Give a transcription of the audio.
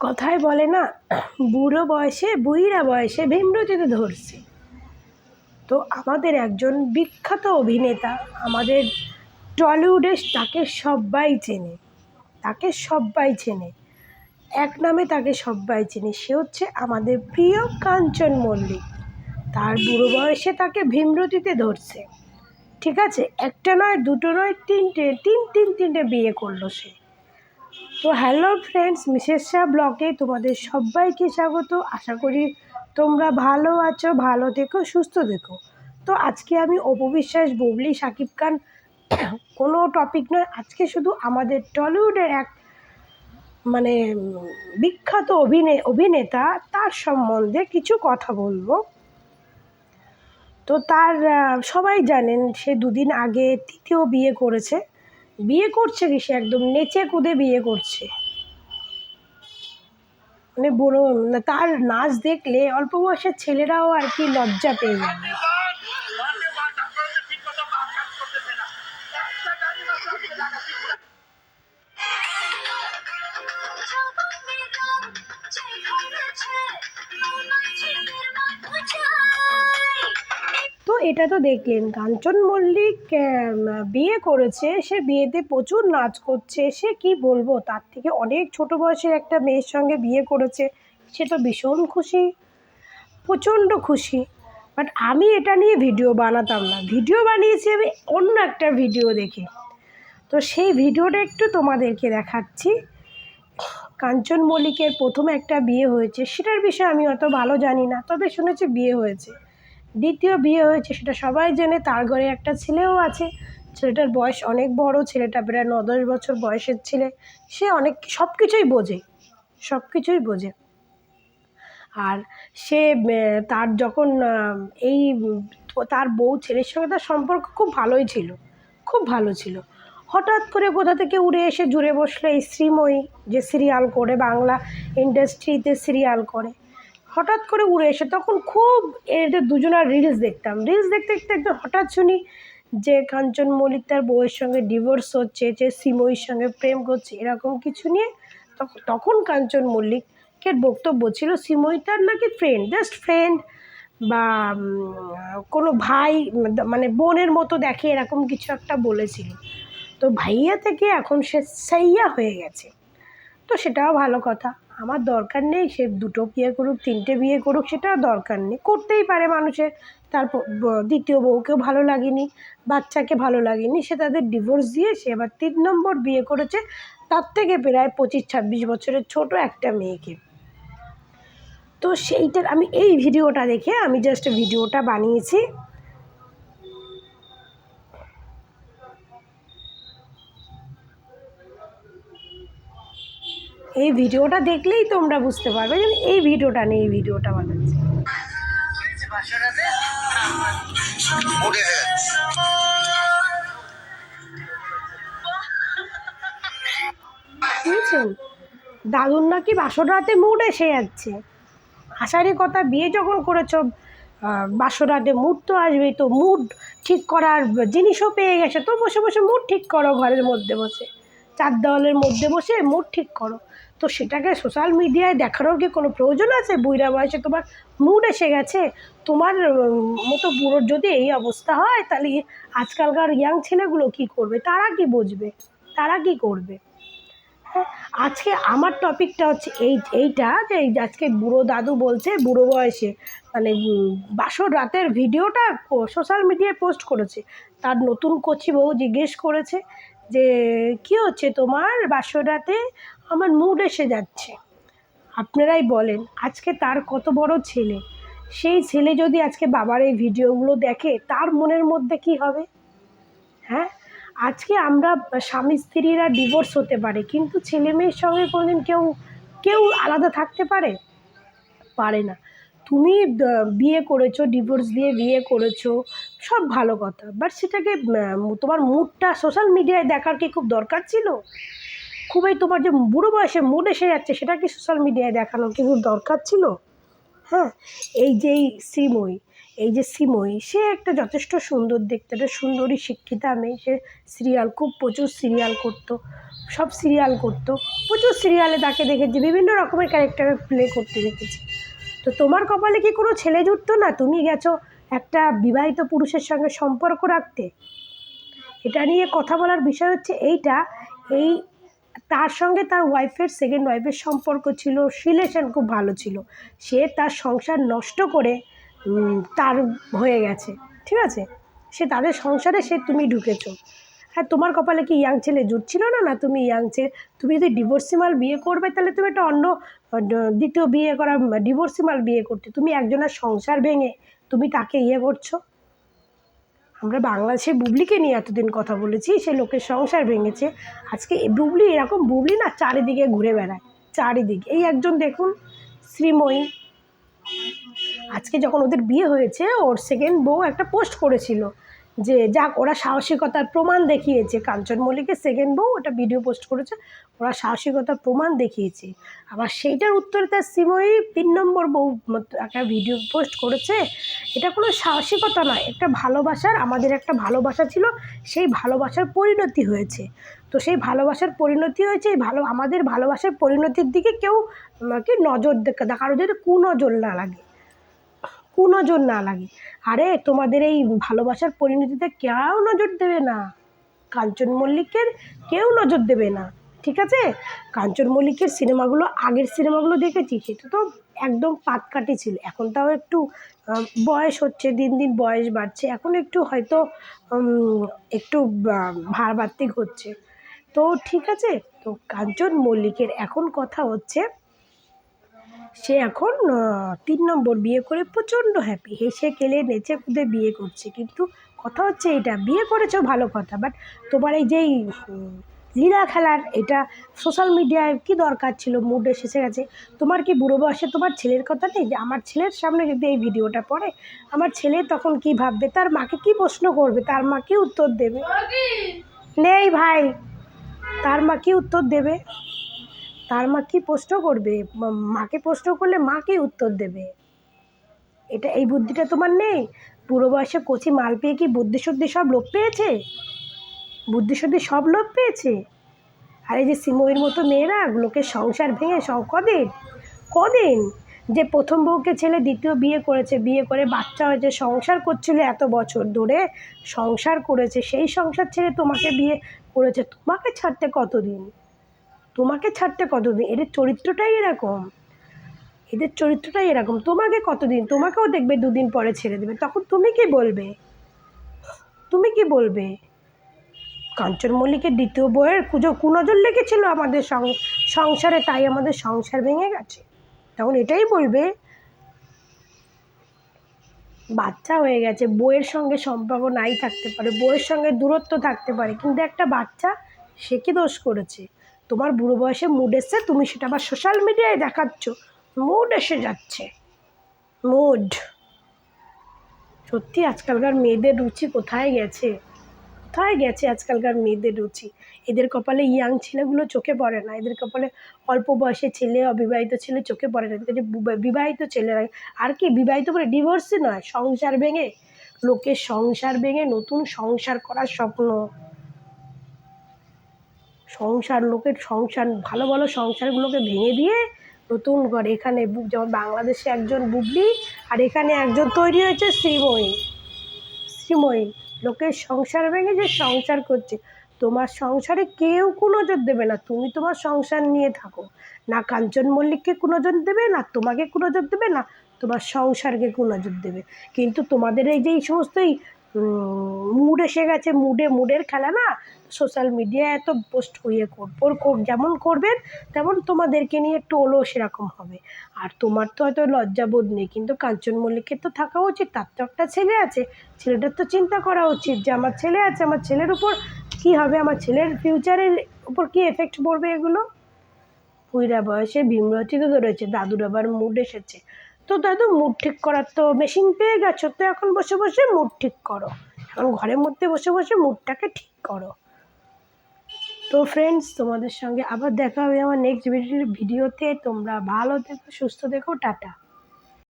কথায় বলে না, বুড়ো বয়সে বুইরা বয়সে ভীমরতিতে ধরছে। তো আমাদের একজন বিখ্যাত অভিনেতা, আমাদের টলিউডে তাকে সবাই চেনে, তাকে সবাই চেনে। এক নামে তাকে সবাই চেনে, সে হচ্ছে আমাদের প্রিয় কাঞ্চন মল্লিক। তার বুড়ো বয়সে তাকে ভীমরতিতে ধরছে। ঠিক আছে? একটা নয়, দুটো নয়, তিনটে, তিন তিন, তিনটে বিয়ে করল সে। তো হ্যালো ফ্রেন্ডস মিসেস শাহ ব্লগে তোমাদের সবাইকে স্বাগত। আশা করি তোমরা ভালো আছো, ভালো থেকো, সুস্থ থেকো। তো আজকে আমি অপবিশ্বাস বুবলি শাকিব খান, কোনো টপিক নয়। আজকে শুধু আমাদের টলিউডের এক মানে বিখ্যাত অভিনে, অভিনেতা, তার সম্বন্ধে কিছু কথা বলব। তো তার সবাই জানেন সে দুদিন আগে তৃতীয় বিয়ে করেছে। বিয়ে করছে কি সে একদম নেচে কুদে বিয়ে করছে। মানে বড় তার নাচ দেখলে অল্প বয়সের ছেলেরাও আর কি লজ্জা পেয়ে যাবে। এটা তো দেখলেন, কাঞ্চন মল্লিক বিয়ে করেছে, সে বিয়েতে প্রচুর নাচ করছে, সে কি বলব? তার থেকে অনেক ছোট বয়সের একটা মেয়ের সঙ্গে বিয়ে করেছে, সে তো ভীষণ খুশি, প্রচণ্ড খুশি। বাট আমি এটা নিয়ে ভিডিও বানাতাম না, ভিডিও বানিয়েছি আমি অন্য একটা ভিডিও দেখে। তো সেই ভিডিওটা একটু তোমাদেরকে দেখাচ্ছি। কাঞ্চন মল্লিকের প্রথম একটা বিয়ে হয়েছে, সেটার বিষয়ে আমি অত ভালো জানি না, তবে শুনেছি বিয়ে হয়েছে। দ্বিতীয় বিয়ে হয়েছে, সেটা সবাই জেনে, তার ঘরে একটা ছেলেও আছে। ছেলেটার বয়স অনেক বড়, ছেলেটা প্রায় ন দশ বছর বয়সের ছেলে। সে অনেক সব কিছুই বোঝে সব কিছুই বোঝে। আর সে তার যখন এই, তার বউ ছেলের সঙ্গে তার সম্পর্ক খুব ভালোই ছিল, খুব ভালো ছিল। হঠাৎ করে কোথা থেকে উড়ে এসে জুড়ে বসল এই শ্রীময়ী, যে সিরিয়াল করে, বাংলা ইন্ডাস্ট্রিতে সিরিয়াল করে। হঠাৎ করে উড়ে এসে তখন খুব এদের দুজনের রিলস দেখতাম। রিলস দেখতে দেখতে একদম হঠাৎ শুনি যে কাঞ্চন মল্লিক তার বউয়ের সঙ্গে ডিভোর্স হচ্ছে, যে সিমইর সঙ্গে প্রেম করছে, এরকম কিছু নিয়ে তখন তখন কাঞ্চন মল্লিকের বক্তব্য ছিল, সিমই তার নাকি ফ্রেন্ড জাস্ট ফ্রেন্ড বা কোনো ভাই মানে বোনের মতো দেখে এরকম কিছু একটা বলেছিল। তো ভাইয়া থেকে এখন সে সাইয়া হয়ে গেছে। তো সেটাও ভালো কথা। আমার দরকার নেই সে দুটো বিয়ে করুক, তিনটে বিয়ে করুক, সেটাও দরকার নেই। করতেই পারে মানুষের। তারপর দ্বিতীয় বউকেও ভালো লাগেনি, বাচ্চাকে ভালো লাগেনি, সে তাদের ডিভোর্স দিয়ে সে এবার তিন নম্বর বিয়ে করেছে। তার থেকে প্রায় পঁচিশ ছাব্বিশ বছরের ছোট একটা মেয়েকে। তো সেইটার, আমি এই ভিডিওটা দেখে আমি জাস্ট ভিডিওটা বানিয়েছি। এই ভিডিওটা দেখলেই তোমরা বুঝতে পারবে যে এই ভিডিওটা নেই এই ভিডিওটা বানাচ্ছি। বুঝেছেন? দাদুর নাকি বাসর রাতে মুড এসে যাচ্ছে। আসারই কথা বিয়ে যখন করেছ বাসর রাতে মুড তো আসবেই তো, মুড ঠিক করার জিনিসও পেয়ে গেছে, তো বসে বসে মুড ঠিক করো ঘরের মধ্যে বসে। চার দেওয়ালের মধ্যে বসে মুড ঠিক করো। তো সেটাকে সোশ্যাল মিডিয়ায় দেখানোর কি কোনো প্রয়োজন আছে? বুড়া বয়সে তোমার মুড এসে গেছে? তোমার মতো বুড়োর যদি এই অবস্থা হয় তাহলে আজকালকার ইয়াং ছেলেগুলো কি করবে? তারা কি বুঝবে? তারা কি করবে? হ্যাঁ, আজকে আমার টপিকটা হচ্ছে এই এইটা যে আজকে বুড়ো দাদু বলছে বুড়ো বয়সে মানে বাসর রাতের ভিডিওটা সোশ্যাল মিডিয়ায় পোস্ট করেছে। তার নতুন কচি বউ জিজ্ঞেস করেছে যে, কি হচ্ছে তোমার? বাসর রাতে আমার মুড এসে যাচ্ছে। আপনারাই বলেন, আজকে তার কত বড় ছেলে। সেই ছেলে যদি আজকে বাবার এই ভিডিওগুলো দেখে, তার মনের মধ্যে কি হবে? হ্যাঁ? আজকে আমরা স্বামী স্ত্রীরা ডিভোর্স হতে পারে, কিন্তু ছেলে মেয়ের সঙ্গে কোনোদিন কেউ কেউ আলাদা থাকতে পারে? পারে না। তুমি বিয়ে করেছ ডিভোর্স দিয়ে বিয়ে করেছ সব ভালো কথা। বাট সেটাকে তোমার মুডটা সোশ্যাল মিডিয়ায় দেখার কি খুব দরকার ছিল? খুবই তোমার যে বুড়ো বয়সে মুড এসে যাচ্ছে, সেটা কি সোশ্যাল মিডিয়ায় দেখানোর কি খুব দরকার ছিল? হ্যাঁ এই যে শ্রীময়ী এই যে শ্রীময়ী সে একটা যথেষ্ট সুন্দর দেখতে, একটা সুন্দরী শিক্ষিতা মেয়ে। সে সিরিয়াল খুব প্রচুর সিরিয়াল করতো, সব সিরিয়াল করতো, প্রচুর সিরিয়ালে তাকে দেখেছি, বিভিন্ন রকমের ক্যারেক্টারে প্লে করতে দেখেছি। তো তোমার কপালে কি কোনো ছেলে জুটতো না? তুমি গেছো একটা বিবাহিত পুরুষের সঙ্গে সম্পর্ক রাখতে। এটা নিয়ে কথা বলার বিষয় হচ্ছে এইটা, এই তার সঙ্গে তার ওয়াইফের সেকেন্ড ওয়াইফের সম্পর্ক ছিল রিলেশন খুব ভালো ছিল। সে তার সংসার নষ্ট করে তার হয়ে গেছে। ঠিক আছে? সে তাদের সংসারে সে তুমি ঢুকেছো। হ্যাঁ তোমার কপালে কি ইয়াং ছেলে জুটছিল না? না, তুমি ইয়াং ছেলে, তুমি যদি ডিভোর্সিমাল বিয়ে করবে, তাহলে তুমি একটা অন্য দ্বিতীয় বিয়ে করা ডিভোর্সিমাল বিয়ে করতে। তুমি একজনের সংসার ভেঙে তুমি তাকে ইয়ে করছ? আমরা বাংলাদেশে বুবলিকে নিয়ে এতদিন কথা বলেছি, সে লোকের সংসার ভেঙেছে। আজকে বুবলি এরকম বুবলি না, চারিদিকে ঘুরে বেড়ায়, চারিদিকে। এই একজন দেখুন, শ্রীময়ী। আজকে যখন ওদের বিয়ে হয়েছে, ওর সেকেন্ড বউ একটা পোস্ট করেছিল। যে যাক, ওরা সাহসিকতার প্রমাণ দেখিয়েছে। কাঞ্চন মল্লিকের সেকেন্ড বউ ওটা ভিডিও পোস্ট করেছে, ওরা সাহসিকতার প্রমাণ দেখিয়েছে। আবার সেইটার উত্তরে তার সিময়ী তিন নম্বর বউ একটা ভিডিও পোস্ট করেছে। এটা কোনো সাহসিকতা নয়, একটা ভালোবাসার, আমাদের একটা ভালোবাসা ছিল, সেই ভালোবাসার পরিণতি হয়েছে। তো সেই ভালোবাসার পরিণতি হয়েছে, এই ভালো আমাদের ভালোবাসার পরিণতির দিকে কেউ কি নজর কারও যদি কুনজর না লাগে। কুনজর না লাগে। আরে তোমাদের এই ভালোবাসার পরিণতিতে কেউ নজর দেবে না। কাঞ্চন মল্লিকের কেউ নজর দেবে না ঠিক আছে? কাঞ্চন মল্লিকের সিনেমাগুলো আগের সিনেমাগুলো দেখেছি সেটা তো একদম পাতকাটি ছিল। এখন তাও একটু বয়স হচ্ছে দিন দিন বয়স বাড়ছে। এখন একটু হয়তো একটু আহ, ভার বাড়তিক হচ্ছে। তো ঠিক আছে তো কাঞ্চন মল্লিকের এখন কথা হচ্ছে সে এখন তিন নম্বর বিয়ে করে প্রচণ্ড হ্যাপি হেসে খেলে নেচে কুদে বিয়ে করছে। কিন্তু কথা হচ্ছে এটা বিয়ে করেছ ভালো কথা বাট তোমার এই যেই লীলা খেলার এটা সোশ্যাল মিডিয়ায় কি দরকার ছিল? মুড এসে গেছে। তোমার কি বুড়ো বয়সে তোমার ছেলের কথা নেই? যে আমার ছেলের সামনে যদি এই ভিডিওটা পড়ে আমার ছেলে তখন কি ভাববে? তার মাকে কি প্রশ্ন করবে? তার মা কি উত্তর দেবে? নেই ভাই। তার মা কি উত্তর দেবে? তার মা কি প্রশ্ন করবে? মাকে প্রশ্ন করলে মা উত্তর দেবে? এটা, এই বুদ্ধিটা তোমার নেই? বুড়ো বয়সে কচি মাল পেয়ে কি বুদ্ধি শুদ্ধি সব লোপ পেয়েছে? বুদ্ধি শুদ্ধি সব লোপ পেয়েছে? আর এই যে সিমইয়ের মতো মেয়েরা লোকের সংসার ভেঙে সব কদিন? কদিন? যে প্রথম বউকে ছেলে দ্বিতীয় বিয়ে করেছে, বিয়ে করে বাচ্চা হয়েছে, সংসার করছিল এত বছর ধরে, সংসার করেছে, সেই সংসার ছেড়ে তোমাকে বিয়ে করেছে, তোমাকে ছাড়তে কতদিন? তোমাকে ছাড়তে কতদিন? এদের চরিত্রটাই এরকম। এদের চরিত্রটাই এরকম। তোমাকে কতদিন? তোমাকেও দেখবে দুদিন পরে ছেড়ে দেবে। তখন তুমি কি বলবে? তুমি কি বলবে? কাঞ্চন মল্লিকের দ্বিতীয় বইয়ের কুজো কুনজর লেগেছিল আমাদের সংসারে, তাই আমাদের সংসার ভেঙে গেছে। তখন এটাই বলবে, বাচ্চা হয়ে গেছে, বইয়ের সঙ্গে সম্পর্ক নাই থাকতে পারে, বইয়ের সঙ্গে দূরত্ব থাকতে পারে, কিন্তু একটা বাচ্চা, সে কি দোষ করেছে? তোমার বুড়ো বয়সে মুড এসছে, তুমি সেটা আবার সোশ্যাল মিডিয়ায় দেখাচ্ছ। মুড এসে যাচ্ছে। মুড সত্যি আজকালকার মেয়েদের রুচি কোথায় গেছে? কোথায় গেছে আজকালকার মেয়েদের রুচি? এদের কপালে ইয়াং ছেলেগুলো চোখে পড়ে না। এদের কপালে অল্প বয়সে ছেলে, অবিবাহিত ছেলে চোখে পড়ে না। এদের বিবাহিত ছেলেরা আর কি, বিবাহিত করে ডিভোর্সই নয়, সংসার ভেঙে। লোকের সংসার ভেঙে নতুন সংসার করার স্বপ্ন। সংসার লোকের সংসার, ভালো ভালো সংসারগুলোকে ভেঙে দিয়ে নতুন করে এখানে যেমন বাংলাদেশে একজন বুবলি আর এখানে একজন তৈরি হয়েছে শ্রীময়ী। শ্রীময়ী, লোকের সংসার ভেঙে যে সংসার করছে, তোমার সংসারে কেউ কুনজর দেবে না। তুমি তোমার সংসার নিয়ে থাকো। না কাঞ্চন মল্লিককে কুনজর দেবে, না তোমাকে কুনজর দেবে, না তোমার সংসারকে কুনজর দেবে। কিন্তু তোমাদের এই যে এই সমস্ত মুড এসে গেছে মুডে মুডের খেলা না? সোশ্যাল মিডিয়ায় এত পোস্ট হয়ে করব কর- যেমন করবেন, তেমন তোমাদেরকে নিয়ে একটু টোলও সেরকম হবে। আর তোমার তো হয়তো লজ্জাবোধ নেই, কিন্তু কাঞ্চন মল্লিকের তো থাকা উচিত, তার তো একটা ছেলে আছে। ছেলেটার তো চিন্তা করা উচিত যে, আমার ছেলে আছে, আমার ছেলের উপর কী হবে? আমার ছেলের ফিউচারের উপর কী এফেক্ট পড়বে এগুলো? পুইরা বয়সে ভীমরতি তো ধরেছে, দাদুর আবার মুড এসেছে। তো দাদু, মুড ঠিক করার তো মেশিন পেয়ে গেছো, তো এখন বসে বসে মুড ঠিক করো। এখন ঘরের মধ্যে বসে বসে মুডটাকে ঠিক করো। তো ফ্রেন্ডস তোমাদের সঙ্গে আবার দেখা হবে আমার নেক্সট ভিডিওতে। তোমরা ভালো থেকো, সুস্থ দেখো টাটা।